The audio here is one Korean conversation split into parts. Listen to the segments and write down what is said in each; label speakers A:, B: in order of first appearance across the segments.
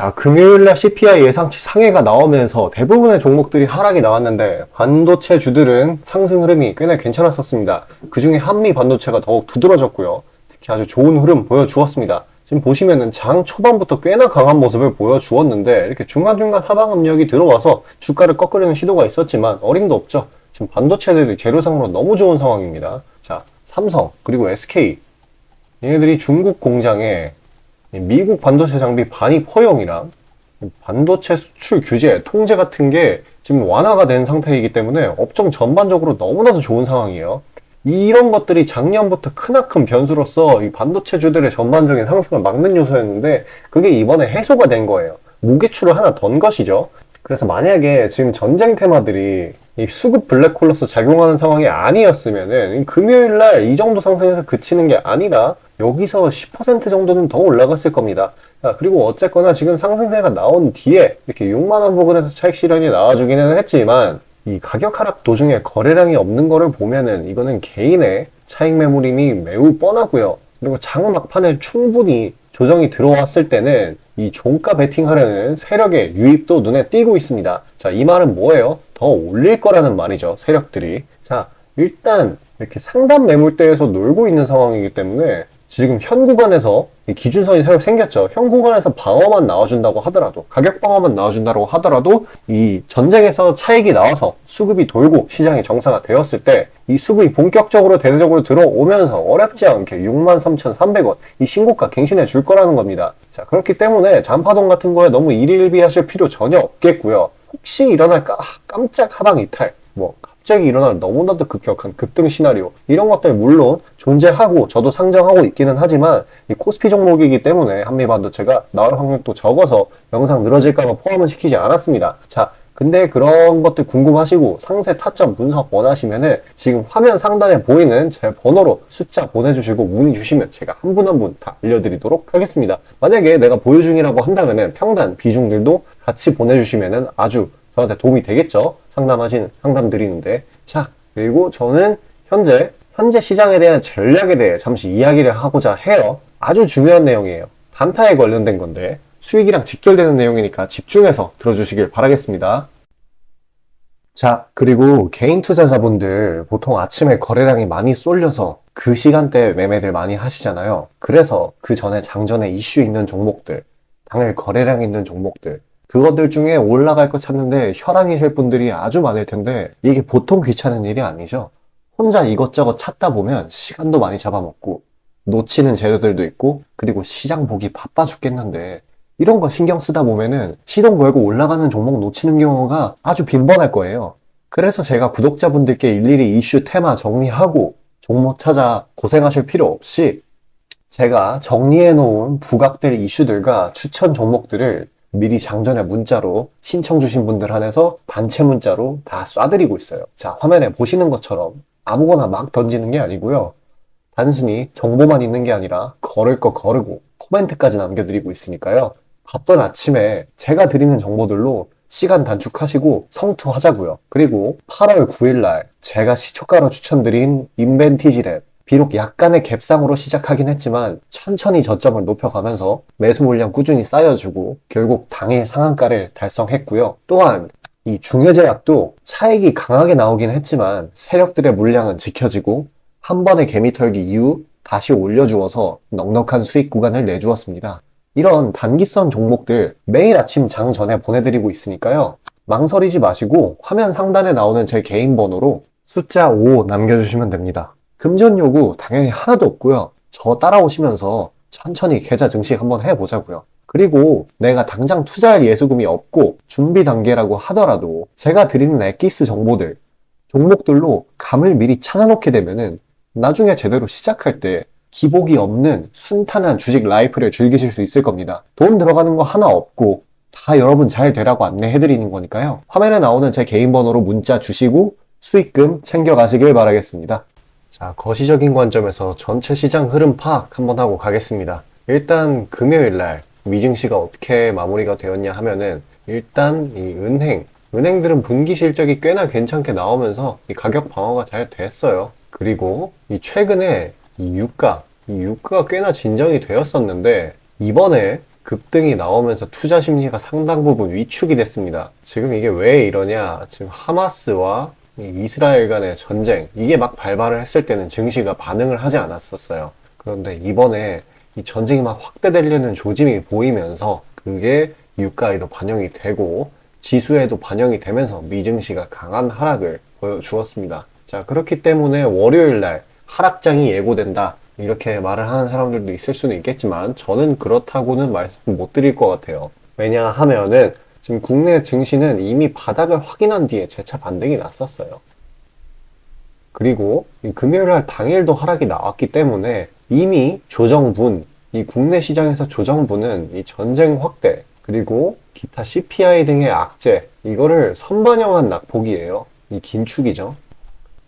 A: 자, 금요일날 CPI 예상치 상해가 나오면서 대부분의 종목들이 하락이 나왔는데 반도체 주들은 상승 흐름이 꽤나 괜찮았었습니다. 그 중에 한미 반도체가 더욱 두드러졌고요. 특히 아주 좋은 흐름 보여주었습니다. 지금 보시면은 장 초반부터 꽤나 강한 모습을 보여주었는데 이렇게 중간중간 하방 압력이 들어와서 주가를 꺾으려는 시도가 있었지만 어림도 없죠. 지금 반도체들이 재료상으로 너무 좋은 상황입니다. 자, 삼성 그리고 SK 얘네들이 중국 공장에 미국 반도체 장비 반입 허용이랑 반도체 수출 규제, 통제 같은 게 지금 완화가 된 상태이기 때문에 업종 전반적으로 너무나도 좋은 상황이에요. 이런 것들이 작년부터 크나큰 변수로서 이 반도체주들의 전반적인 상승을 막는 요소였는데 그게 이번에 해소가 된 거예요. 무게추를 하나 던 것이죠. 그래서 만약에 지금 전쟁 테마들이 이 수급 블랙홀로서 작용하는 상황이 아니었으면은 금요일 날 이 정도 상승에서 그치는 게 아니라 여기서 10% 정도는 더 올라갔을 겁니다. 자, 그리고 어쨌거나 지금 상승세가 나온 뒤에 이렇게 6만 원 부근에서 차익 실현이 나와주기는 했지만 이 가격 하락 도중에 거래량이 없는 거를 보면은 이거는 개인의 차익 매물임이 매우 뻔하고요. 그리고 장 막판에 충분히 조정이 들어왔을 때는 이 종가 베팅하려는 세력의 유입도 눈에 띄고 있습니다. 자, 이 말은 뭐예요? 더 올릴 거라는 말이죠. 세력들이. 자, 일단 이렇게 상단 매물대에서 놀고 있는 상황이기 때문에 지금 현 구간에서 이 기준선이 새로 생겼죠. 현 구간에서 방어만 나와준다고 하더라도 가격 방어만 나와준다고 하더라도 이 전쟁에서 차익이 나와서 수급이 돌고 시장이 정상화 되었을 때 이 수급이 본격적으로 대대적으로 들어오면서 어렵지 않게 63,300원 이 신고가 갱신해 줄 거라는 겁니다. 자 그렇기 때문에 잔파동 같은 거에 너무 일일비하실 필요 전혀 없겠고요. 혹시 일어날 까, 깜짝 하방 이탈 뭐 갑자기 일어날 너무나도 급격한 급등 시나리오 이런 것들 물론 존재하고 저도 상정하고 있기는 하지만 이 코스피 종목이기 때문에 한미 반도체가 나올 확률도 적어서 영상 늘어질까봐 포함은 시키지 않았습니다. 자 근데 그런 것들 궁금하시고 상세 타점 분석 원하시면은 지금 화면 상단에 보이는 제 번호로 숫자 보내주시고 문의 주시면 제가 한 분 한 분 다 알려드리도록 하겠습니다. 만약에 내가 보유 중이라고 한다면은 평단 비중들도 같이 보내주시면은 아주 저한테 도움이 되겠죠. 상담하시는 상담 드리는데 자 그리고 저는 현재 현재 시장에 대한 전략에 대해 잠시 이야기를 하고자 해요. 아주 중요한 내용이에요. 단타에 관련된 건데 수익이랑 직결되는 내용이니까 집중해서 들어주시길 바라겠습니다. 자, 그리고 개인 투자자분들 보통 아침에 거래량이 많이 쏠려서 그 시간대에 매매들 많이 하시잖아요. 그래서 그 전에 장전에 이슈 있는 종목들, 당일 거래량 있는 종목들, 그것들 중에 올라갈 거 찾는데 혈안이 셀 분들이 아주 많을 텐데 이게 보통 귀찮은 일이 아니죠. 혼자 이것저것 찾다 보면 시간도 많이 잡아먹고 놓치는 재료들도 있고 그리고 시장 보기 바빠 죽겠는데 이런 거 신경 쓰다 보면은 시동 걸고 올라가는 종목 놓치는 경우가 아주 빈번할 거예요. 그래서 제가 구독자분들께 일일이 이슈 테마 정리하고 종목 찾아 고생하실 필요 없이 제가 정리해 놓은 부각될 이슈들과 추천 종목들을 미리 장전에 문자로 신청 주신 분들 한해서 단체 문자로 다 쏴드리고 있어요. 자, 화면에 보시는 것처럼 아무거나 막 던지는 게 아니고요. 단순히 정보만 있는 게 아니라 걸을 거 거르고 코멘트까지 남겨드리고 있으니까요. 바쁜 아침에 제가 드리는 정보들로 시간 단축하시고 성투하자고요. 그리고 8월 9일 날 제가 시초가로 추천드린 인벤티지 랩 비록 약간의 갭상으로 시작하긴 했지만 천천히 저점을 높여가면서 매수 물량 꾸준히 쌓여주고 결국 당일 상한가를 달성했고요. 또한 이 중해제약도 차익이 강하게 나오긴 했지만 세력들의 물량은 지켜지고 한 번의 개미 털기 이후 다시 올려주어서 넉넉한 수익 구간을 내주었습니다. 이런 단기성 종목들 매일 아침 장 전에 보내드리고 있으니까요. 망설이지 마시고 화면 상단에 나오는 제 개인 번호로 숫자 5 남겨주시면 됩니다. 금전 요구 당연히 하나도 없고요. 저 따라오시면서 천천히 계좌 증식 한번 해보자고요. 그리고 내가 당장 투자할 예수금이 없고 준비 단계라고 하더라도 제가 드리는 엑기스 정보들, 종목들로 감을 미리 찾아놓게 되면은 나중에 제대로 시작할 때 기복이 없는 순탄한 주식 라이프를 즐기실 수 있을 겁니다. 돈 들어가는 거 하나 없고 다 여러분 잘 되라고 안내해드리는 거니까요. 화면에 나오는 제 개인 번호로 문자 주시고 수익금 챙겨가시길 바라겠습니다. 자, 거시적인 관점에서 전체 시장 흐름 파악 한번 하고 가겠습니다. 일단 금요일 날 미증시가 어떻게 마무리가 되었냐 하면은 일단 이 은행, 은행들은 분기 실적이 꽤나 괜찮게 나오면서 이 가격 방어가 잘 됐어요. 그리고 이 최근에 이 유가, 이 유가가 꽤나 진정이 되었었는데 이번에 급등이 나오면서 투자 심리가 상당 부분 위축이 됐습니다. 지금 이게 왜 이러냐? 지금 하마스와 이 이스라엘 간의 전쟁, 이게 막 발발을 했을 때는 증시가 반응을 하지 않았었어요. 그런데 이번에 이 전쟁이 막 확대되려는 조짐이 보이면서 그게 유가에도 반영이 되고 지수에도 반영이 되면서 미증시가 강한 하락을 보여주었습니다. 자, 그렇기 때문에 월요일 날 하락장이 예고된다. 이렇게 말을 하는 사람들도 있을 수는 있겠지만 저는 그렇다고는 말씀 못 드릴 것 같아요. 왜냐하면은 지금 국내 증시는 이미 바닥을 확인한 뒤에 재차 반등이 났었어요. 그리고 이 금요일 날 당일도 하락이 나왔기 때문에 이미 조정분, 이 국내 시장에서 조정분은 이 전쟁 확대, 그리고 기타 CPI 등의 악재, 이거를 선반영한 낙폭이에요. 이 긴축이죠.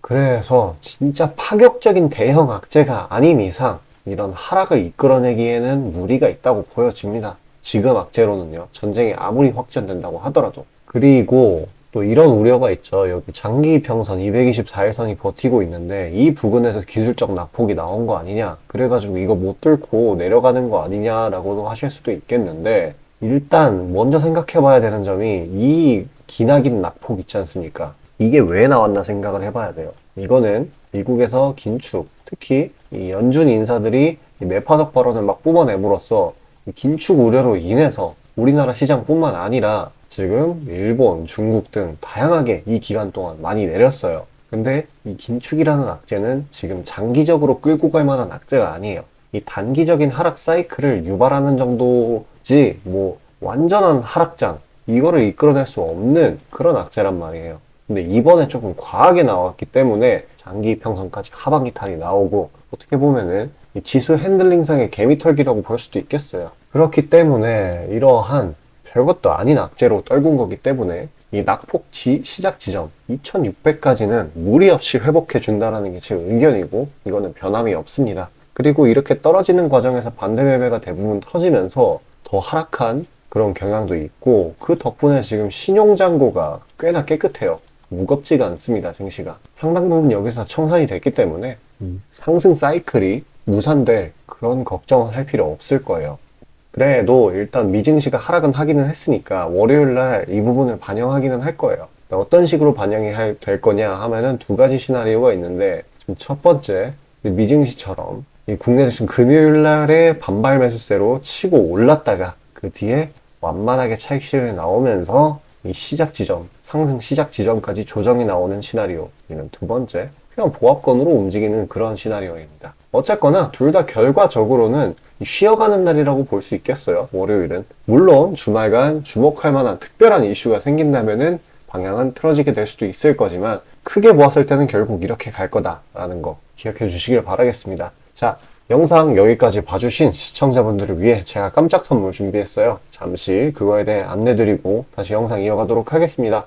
A: 그래서 진짜 파격적인 대형 악재가 아닌 이상 이런 하락을 이끌어내기에는 무리가 있다고 보여집니다. 지금 악재로는요. 전쟁이 아무리 확전된다고 하더라도. 그리고 또 이런 우려가 있죠. 여기 장기 평선 224일선이 버티고 있는데 이 부근에서 기술적 낙폭이 나온 거 아니냐. 그래가지고 이거 못 뚫고 내려가는 거 아니냐라고도 하실 수도 있겠는데 일단 먼저 생각해 봐야 되는 점이 이 기나긴 낙폭 있지 않습니까? 이게 왜 나왔나 생각을 해봐야 돼요. 이거는 미국에서 긴축, 특히 이 연준 인사들이 이 매파적 발언을 막 뿜어내므로써 이 긴축 우려로 인해서 우리나라 시장뿐만 아니라 지금 일본, 중국 등 다양하게 이 기간 동안 많이 내렸어요. 근데 이 긴축이라는 악재는 지금 장기적으로 끌고 갈 만한 악재가 아니에요. 이 단기적인 하락 사이클을 유발하는 정도지 뭐 완전한 하락장 이거를 이끌어낼 수 없는 그런 악재란 말이에요. 근데 이번에 조금 과하게 나왔기 때문에 장기 평선까지 하반 기 탈이 나오고 어떻게 보면은 이 지수 핸들링상의 개미털기라고 볼 수도 있겠어요. 그렇기 때문에 이러한 별것도 아닌 악재로 떨군 거기 때문에 이 낙폭 지, 시작 지점 2600까지는 무리 없이 회복해 준다라는 게 제 의견이고 이거는 변함이 없습니다. 그리고 이렇게 떨어지는 과정에서 반대 매매가 대부분 터지면서 더 하락한 그런 경향도 있고 그 덕분에 지금 신용 잔고가 꽤나 깨끗해요. 무겁지가 않습니다, 증시가. 상당 부분 여기서 청산이 됐기 때문에 상승 사이클이 무산될 그런 걱정은 할 필요 없을 거예요. 그래도 일단 미증시가 하락은 하기는 했으니까 월요일 날 이 부분을 반영하기는 할 거예요. 어떤 식으로 반영이 할- 될 거냐 하면은 두 가지 시나리오가 있는데 첫 번째 미증시처럼 이 국내 지금 금요일 날에 반발 매수세로 치고 올랐다가 그 뒤에 완만하게 차익 실현이 나오면서 이 시작 지점, 상승 시작 지점까지 조정이 나오는 시나리오. 이는 두 번째, 그냥 보합권으로 움직이는 그런 시나리오입니다. 어쨌거나 둘 다 결과적으로는 이 쉬어가는 날이라고 볼 수 있겠어요. 월요일은. 물론 주말간 주목할 만한 특별한 이슈가 생긴다면은 방향은 틀어지게 될 수도 있을 거지만 크게 보았을 때는 결국 이렇게 갈 거다라는 거 기억해 주시길 바라겠습니다. 자, 영상 여기까지 봐주신 시청자분들을 위해 제가 깜짝 선물 준비했어요. 잠시 그거에 대해 안내 드리고 다시 영상 이어가도록 하겠습니다.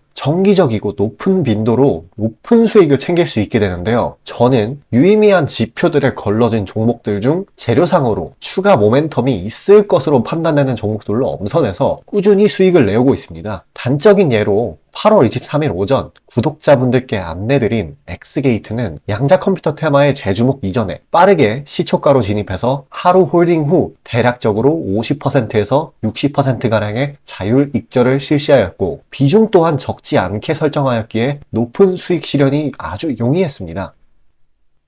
A: 정기적이고 높은 빈도로 높은 수익을 챙길 수 있게 되는데요. 저는 유의미한 지표들에 걸러진 종목들 중 재료상으로 추가 모멘텀이 있을 것으로 판단되는 종목들로 엄선해서 꾸준히 수익을 내오고 있습니다. 단적인 예로 8월 23일 오전 구독자분들께 안내드린 엑스게이트는 양자 컴퓨터 테마의 재주목 이전에 빠르게 시초가로 진입해서 하루 홀딩 후 대략적으로 50%에서 60%가량의 자율 익절을 실시하였고 비중 또한 적지 않게 설정하였기에 높은 수익 실현이 아주 용이했습니다.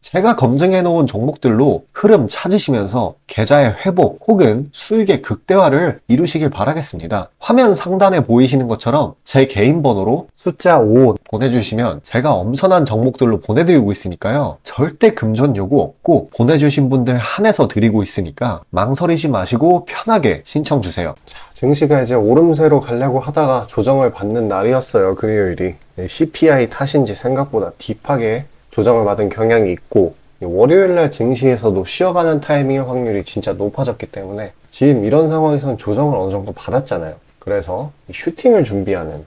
A: 제가 검증해 놓은 종목들로 흐름 찾으시면서 계좌의 회복 혹은 수익의 극대화를 이루시길 바라겠습니다. 화면 상단에 보이시는 것처럼 제 개인 번호로 숫자 5 보내주시면 제가 엄선한 종목들로 보내드리고 있으니까요. 절대 금전 요구 없고 보내주신 분들 한해서 드리고 있으니까 망설이지 마시고 편하게 신청 주세요. 증시가 이제 오름세로 가려고 하다가 조정을 받는 날이었어요. 금요일이. CPI 탓인지 생각보다 딥하게 조정을 받은 경향이 있고 월요일 날 증시에서도 쉬어가는 타이밍일 확률이 진짜 높아졌기 때문에 지금 이런 상황에선 조정을 어느 정도 받았잖아요. 그래서 이 슈팅을 준비하는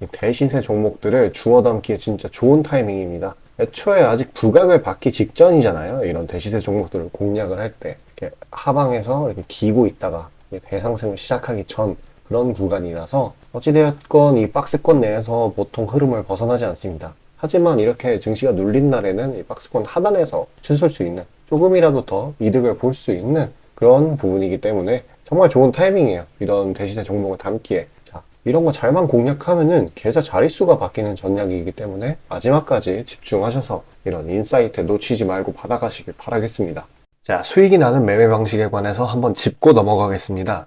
A: 이 대시세 종목들을 주워 담기에 진짜 좋은 타이밍입니다. 애초에 아직 부각을 받기 직전이잖아요. 이런 대시세 종목들을 공략을 할 때. 하방에서 이렇게 기고 있다가 대상승을 시작하기 전 그런 구간이라서 어찌되었건 이 박스권 내에서 보통 흐름을 벗어나지 않습니다. 하지만 이렇게 증시가 눌린 날에는 이 박스권 하단에서 춤설 수 있는 조금이라도 더 이득을 볼 수 있는 그런 부분이기 때문에 정말 좋은 타이밍이에요. 이런 대시세 종목을 담기에. 자, 이런 거 잘만 공략하면은 계좌 자릿수가 바뀌는 전략이기 때문에 마지막까지 집중하셔서 이런 인사이트 놓치지 말고 받아가시길 바라겠습니다. 자, 수익이 나는 매매 방식에 관해서 한번 짚고 넘어가겠습니다.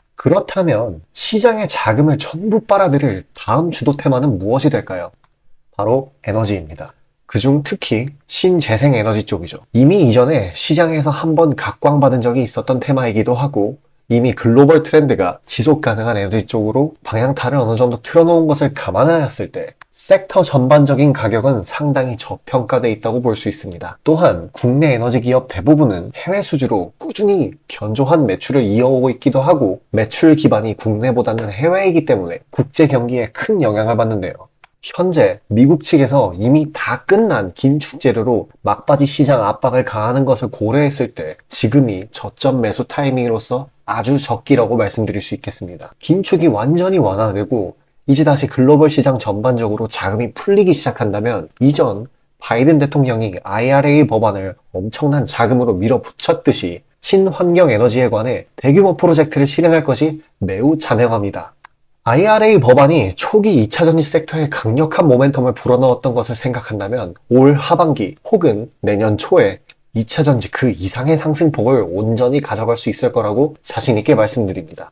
A: 그렇다면 시장의 자금을 전부 빨아들일 다음 주도 테마는 무엇이 될까요? 바로 에너지입니다. 그중 특히 신재생 에너지 쪽이죠. 이미 이전에 시장에서 한번 각광받은 적이 있었던 테마이기도 하고 이미 글로벌 트렌드가 지속 가능한 에너지 쪽으로 방향타를 어느 정도 틀어놓은 것을 감안하였을 때 섹터 전반적인 가격은 상당히 저평가돼 있다고 볼 수 있습니다. 또한 국내 에너지 기업 대부분은 해외 수주로 꾸준히 견조한 매출을 이어오고 있기도 하고 매출 기반이 국내보다는 해외이기 때문에 국제 경기에 큰 영향을 받는데요. 현재 미국 측에서 이미 다 끝난 긴축 재료로 막바지 시장 압박을 가하는 것을 고려했을 때 지금이 저점 매수 타이밍으로서 아주 적기라고 말씀드릴 수 있겠습니다. 긴축이 완전히 완화되고 이제 다시 글로벌 시장 전반적으로 자금이 풀리기 시작한다면 이전 바이든 대통령이 IRA 법안을 엄청난 자금으로 밀어붙였듯이 친환경 에너지에 관해 대규모 프로젝트를 실행할 것이 매우 자명합니다. IRA 법안이 초기 2차 전지 섹터에 강력한 모멘텀을 불어넣었던 것을 생각한다면 올 하반기 혹은 내년 초에 2차 전지 그 이상의 상승폭을 온전히 가져갈 수 있을 거라고 자신있게 말씀드립니다.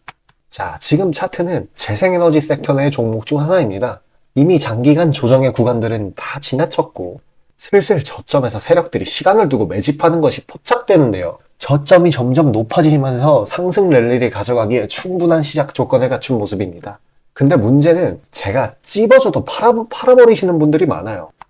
A: 자, 지금 차트는 재생에너지 섹터 내 종목 중 하나입니다. 이미 장기간 조정의 구간들은 다 지나쳤고 슬슬 저점에서 세력들이 시간을 두고 매집하는 것이 포착되는데요. 저점이 점점 높아지면서 상승 랠리를 가져가기에 충분한 시작 조건을 갖춘 모습입니다. 근데 문제는 제가 찝어줘도 팔아, 팔아버리시는 분들이 많아요.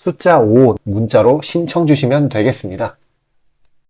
A: 숫자 5 문자로 신청 주시면 되겠습니다.